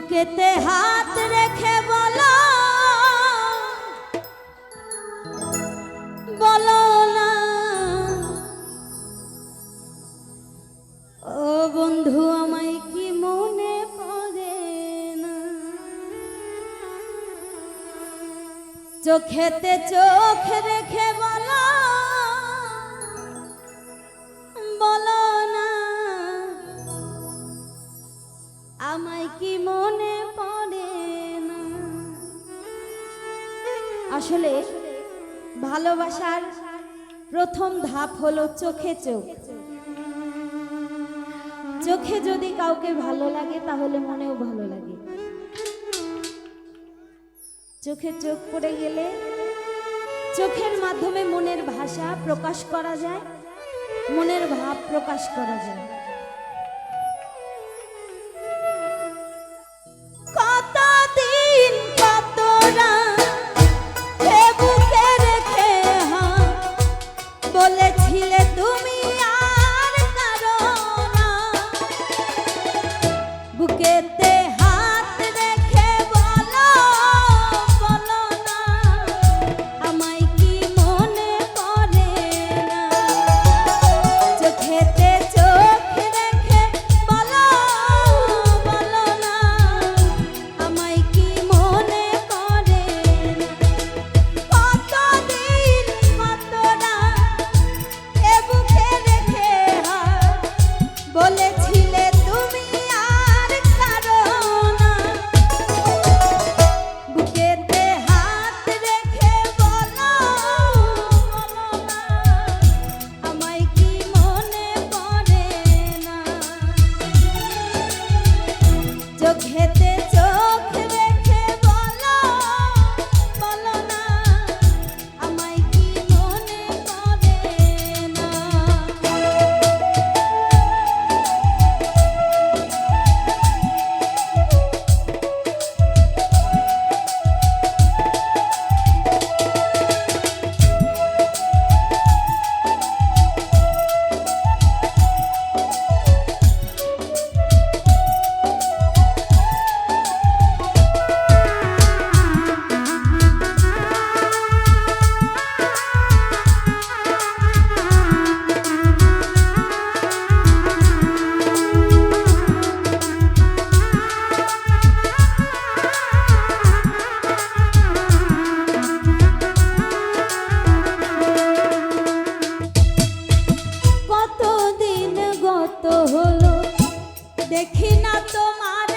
বুকেতে হাত রেখে বলো। বলো না। ও বন্ধু, আমায় কি মনে পড়ে না? চোখেতে চোখ রেখে বলো। আসলে ভালোবাসার প্রথম ধাপ হলো চোখে চোখ। চোখে যদি কাউকে ভালো লাগে, তাহলে মনেও ভালো লাগে। চোখে চোখ পড়ে গেলে চোখের মাধ্যমে মনের ভাষা প্রকাশ করা যায়, মনের ভাব প্রকাশ করা যায়। না তোমার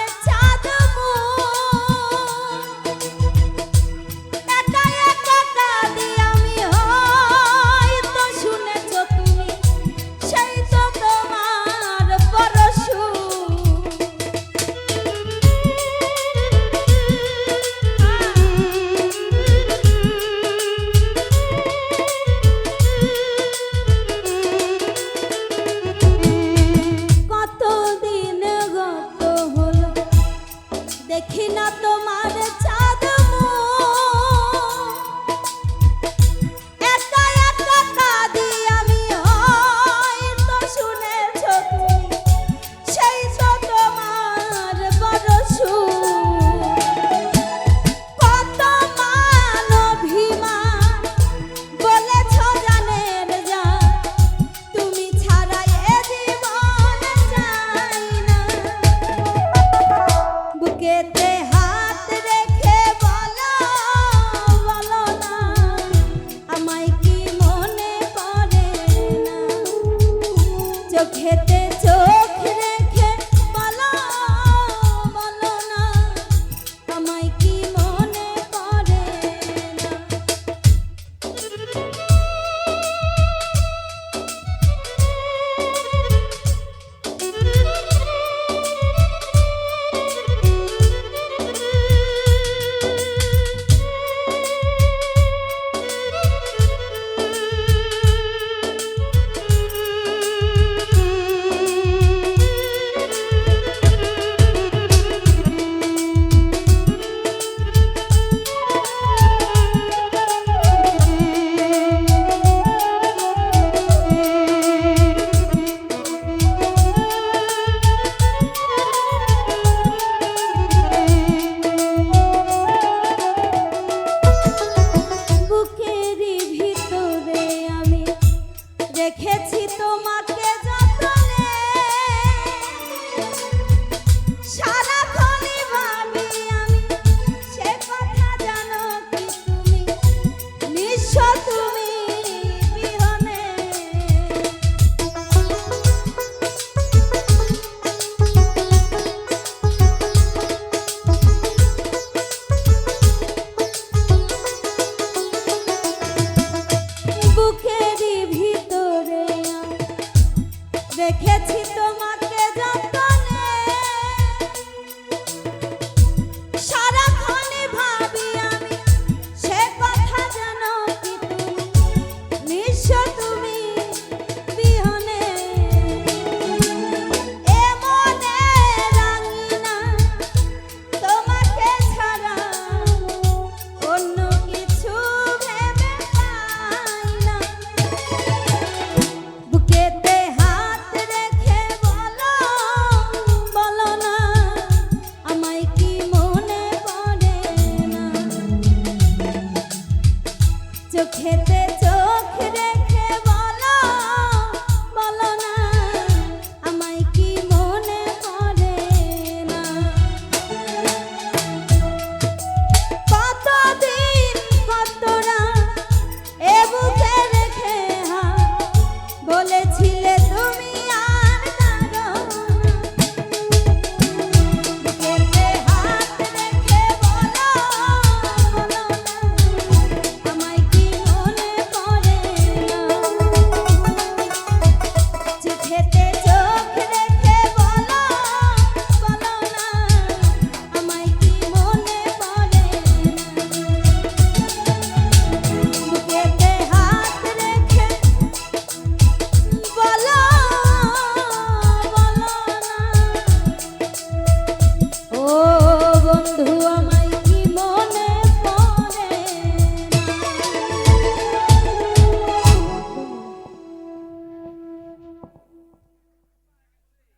চোখেতে